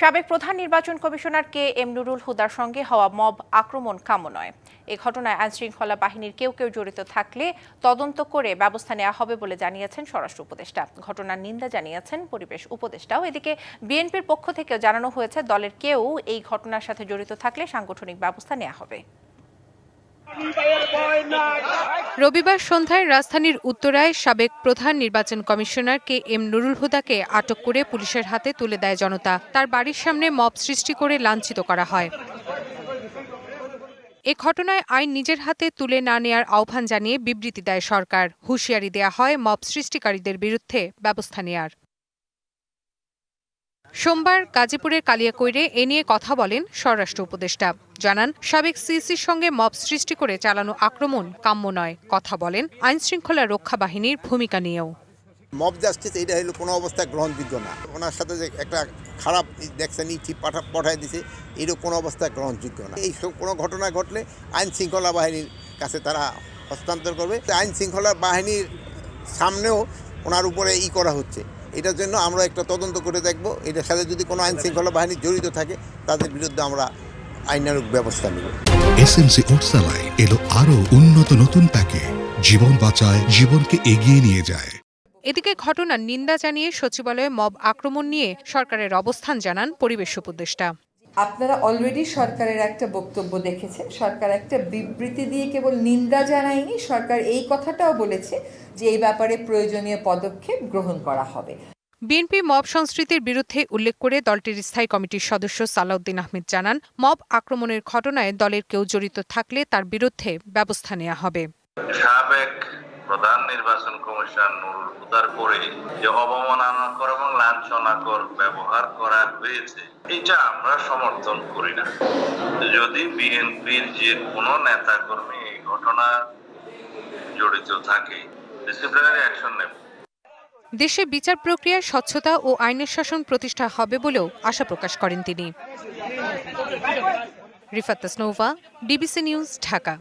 সাবেক প্রধান নির্বাচন কমিশনার কে এম নুরুল হুদার সঙ্গে হওয়া মব আক্রমণ কাম্য নয় এ ঘটনায় আইনশৃঙ্খলা বাহিনীর কেউ কেউ জড়িত থাকলে তদন্ত করে ব্যবস্থা নেওয়া হবে বলে জানিয়েছেন স্বরাষ্ট্র উপদেষ্টা। ঘটনার নিন্দা জানিয়েছেন পরিবেশ উপদেষ্টাও। এদিকে বিএনপির পক্ষ থেকেও জানানো হয়েছে, দলের কেউ এই ঘটনার সাথে জড়িত থাকলে সাংগঠনিক ব্যবস্থা নেওয়া হবে। রবিবার সন্ধ্যায় রাজধানীর উত্তরায় সাবেক প্রধান নির্বাচন কমিশনার কে এম নুরুল হুদাকে আটক করে পুলিশের হাতে তুলে দেয় জনতা। তার বাড়ির সামনে মব সৃষ্টি করে লাঞ্ছিত করা হয়। এ ঘটনায় আইন নিজের হাতে তুলে না নেয়ার আহ্বান জানিয়ে বিবৃতি দেয় সরকার। হুঁশিয়ারি দেয়া হয় মব সৃষ্টিকারীদের বিরুদ্ধে ব্যবস্থা নেয়ার। সোমবার গাজীপুরের কালিয়াকৈরে এ নিয়ে কথা বলেন স্বরাষ্ট্র উপদেষ্টা। জানান, সাবেক সিসির সঙ্গে মব সৃষ্টি করে চালানো আক্রমণ কাম্য নয়। কথা বলেন, আইনশৃঙ্খলা রক্ষা বাহিনীর ভূমিকা নিয়েও। মব জাস্টিস এটা হলো কোনো অবস্থায় গ্রহণযোগ্য না। ওনার সাথে যে একটা খারাপ দেখছেন ইচ্ছি পাঠা পাঠায় দিছে এরও কোনো অবস্থায় গ্রহণযোগ্য না। এই কোনো ঘটনা ঘটলে আইন শৃঙ্খলা বাহিনীর কাছে তারা হস্তান্তর করবে। আইন শৃঙ্খলা বাহিনীর সামনেও ওনার উপরে ই করা হচ্ছে। এটার জন্য আমরা একটা তদন্ত করে দেখব। এটার সাথে যদি কোনো আইন শৃঙ্খলা বাহিনী জড়িত থাকে তাদের বিরুদ্ধে আমরা আইনানুক ব্যবস্থা নেব। এসএমসি ওটসালায় এলো আরও উন্নত নতুন প্যাকে জীবন বাঁচায় জীবনকে এগিয়ে নিয়ে যায়। এদিকে ঘটনার নিন্দা জানিয়ে সচিবালয়ে মব আক্রমণ নিয়ে সরকারের অবস্থান জানান পরিবেশ উপদেষ্টা। আপনারা অলরেডি সরকারের একটা বক্তব্য দেখেছেন। সরকার একটা বিবৃতি দিয়ে কেবল নিন্দা জানায়নি সরকার এই কথাটাও বলেছে যে এই ব্যাপারে প্রয়োজনীয় পদক্ষেপ গ্রহণ করা হবে। বিএনপি মব সংস্কৃতির বিরুদ্ধে উল্লেখ করে দলটির স্থায়ী কমিটির সদস্য সালাউদ্দিন আহমেদ জানান মব আক্রমণের ঘটনায় দলের কেউ জড়িত থাকলে তার বিরুদ্ধে ব্যবস্থা নেওয়া হবে। প্রধান নির্বাচন কমিশন নুরুল হুদার পরে যে অবমাননাকর এবং লাঞ্ছনাকর ব্যবহার করা হয়েছে, এটা আমরা সমর্থন করি না। যদি বিএনপির যে কোনো নেতা কর্মী এই ঘটনা জড়িত থাকে, ডিসিপ্লিনারি অ্যাকশন নেব। দেশে বিচার প্রক্রিয়ার স্বচ্ছতা ও আইনের শাসন প্রতিষ্ঠা হবে বলেও আশা প্রকাশ করেন তিনি। Rifat Tasnova DBC news, Dhaka.